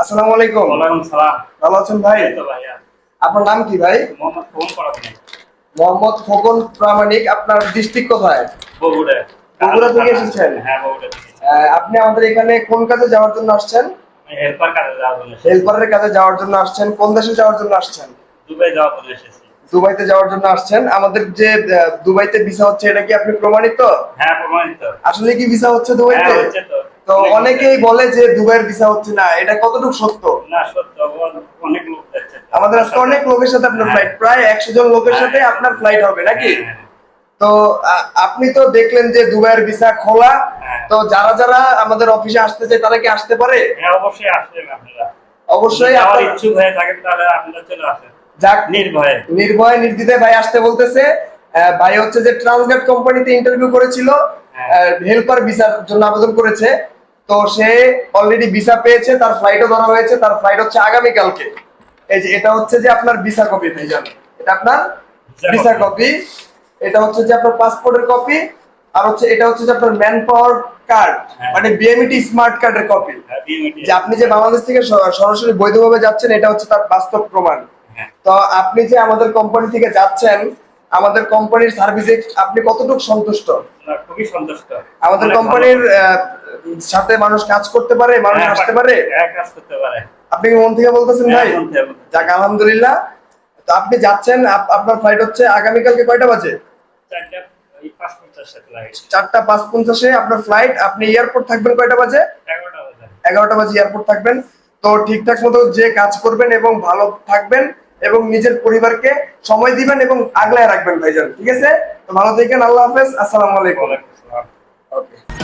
আসসালামু আলাইকুম। ওয়ালাইকুম সালাম। ভালো আছেন ভাই? তো ভাইয়া। আপনার নাম কি ভাই? মোহাম্মদ ফোন করা মোহাম্মদ খোকন প্রামাণিক আপনার ডিস্ট্রিক্ট কোথায়? বগুড়া। বগুড়া থেকে এসেছেন? হ্যাঁ বগুড়া থেকে। আপনি আমাদের এখানে কোন কাজে যাওয়ার জন্য আসছেন? হেল্পার কাজে যাওয়ার জন্য হেল্পারের কাজে যাওয়ার জন্য আসছেন। কোন দেশে যাওয়ার জন্য আসছেন? দুবাই যাওয়ার জন্য এসেছি। দুবাইতে যাওয়ার জন্য আসছেন। আমাদের যে দুবাইতে ভিসা হচ্ছে এটা কি আপনি প্রমাণিত? হ্যাঁ প্রমাণিত। আসলে কি ভিসা হচ্ছে হ্যাঁ দুবাইতে হচ্ছে তো। তো অনেকেই বলে যে দুবাইয়ের ভিসা হচ্ছে না এটা কতটুকু সত্য? না সত্য অনেক লোক যাচ্ছে আমাদের আজকে অনেক লোকের সাথে আপনার হ্যাঁ। ফ্লাইট প্রায় একশো জন লোকের সাথে আপনার ফ্লাইট হবে নাকি? হ্যাঁ, তো আপনি তো দেখলেন যে দুবাইয়ের ভিসা খোলা হ্যাঁ। তো যারা যারা আমাদের অফিসে আসতে চায় তারা কি আসতে পারে? হ্যাঁ অবশ্যই আসবেন আপনারা। অবশ্যই আপনার- ইচ্ছুক হয়ে থাকেন তাহলে আপনারা চলে আসেন। যাক নির্ভয়ে। নির্ভয় নির্দ্বিধায় ভাই আসতে বলতেছে। ভাই হচ্ছে যে ট্রান্সলেট কোম্পানিতে ইন্টারভিউ করেছিল। হ্যাঁ। হেল্পার ভিসার জন্য আবেদন করেছে। তো সে অলরেডি ভিসা পেয়েছে তার ফ্লাইটও ধরা হয়েছে তার ফ্লাইট হচ্ছে আগামীকালকে। এই যে এটা হচ্ছে যে আপনার ভিসা কপি ভাইজান। এটা আপনার ভিসা কপি এটা হচ্ছে যে আপনার পাসপোর্টের কপি আর হচ্ছে এটা হচ্ছে যে আপনার ম্যান পাওয়ার কার্ড। মানে বিএমইটি স্মার্ট কার্ডের কপি যে আপনি যে বাংলাদেশ থেকে সরাসরি বৈধভাবে যাচ্ছেন এটা হচ্ছে তার বাস্তব প্রমাণ। হ্যাঁ। তো আপনি যে আমাদের কোম্পানি থেকে যাচ্ছেন আমাদের কোম্পানির সার্ভিসে আপনি কতটুকু সন্তুষ্ট? খুবই সন্তুষ্ট। আমাদের কোম্পানির সাথে মানুষ কাজ করতে পারে মানুষ হ্যাঁ, আসতে পারে? হ্যাঁ, কাজ করতে পারে। আপনি কি মন থেকে বলতেছেন ভাই? হ্যাঁ। যাক আলহামদুলিল্লাহ। তো আপনি যাচ্ছেন আপনার ফ্লাইট হচ্ছে আগামীকালকে কয়টা বাজে? চারটা পাঁচ পঞ্চাশ আপনার ফ্লাইট আপনি এয়ারপোর্ট থাকবেন কয়টা বাজে? এগারোটা বাজে। এয়ারপোর্ট থাকবেন। তো ঠিকঠাক মতো যে কাজ করবেন এবং ভালো থাকবেন এবং নিজের পরিবারকে সময় দিবেন এবং আগলায় রাখবেন ভাইজান ঠিক আছে? তো ভালো থাকেন আল্লাহ হাফেজ আসসালামু আলাইকুম। ওয়ালাইকুম আসসালাম।